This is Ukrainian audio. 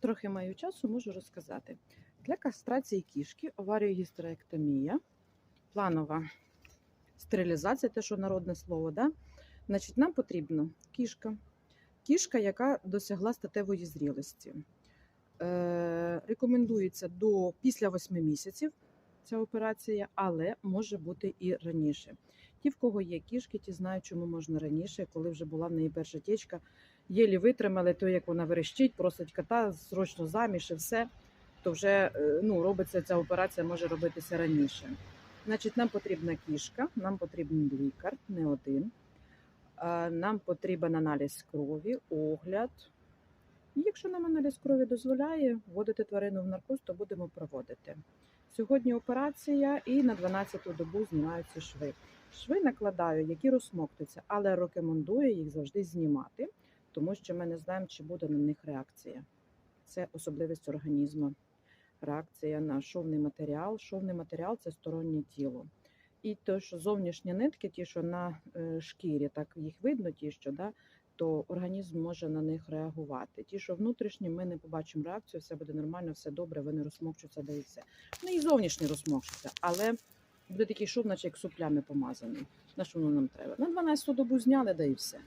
трохи маю часу, можу розказати. Для кастрації кішки оваріогістеректомія, планова стерилізація, те, що народне слово, да? Значить, нам потрібна кішка. Кішка, яка досягла статевої зрілості. Е, рекомендується до після 8 місяців ця операція, але може бути і раніше. Ті, в кого є кішки, ті знають, чому можна раніше, коли вже була в неї перша тічка, єлі витримали то, як вона верещить, просить кота, срочно заміж і все, то вже е, ну, робиться ця операція, може робитися раніше. Значить, нам потрібна кішка, нам потрібен лікар, не один. Нам потрібен аналіз крові, огляд. Якщо нам аналіз крові дозволяє вводити тварину в наркоз, то будемо проводити. Сьогодні операція і на 12-ту добу знімаються шви. Шви накладаю, які розсмоктуються, але рекомендую їх завжди знімати, тому що ми не знаємо, чи буде на них реакція. Це особливість організму. Реакція на шовний матеріал. Шовний матеріал це стороннє тіло. І то, що зовнішні нитки, ті, що на е, шкірі, так їх видно, ті, що да, то організм може на них реагувати. Ті, що внутрішні, ми не побачимо реакцію, все буде нормально, все добре, вони розсмокчуться, да і все. Ну і зовнішні розсмокчуться, але буде такий шов, наче як суплями помазаний. На що воно нам треба? На 12 добу зняли, да і все.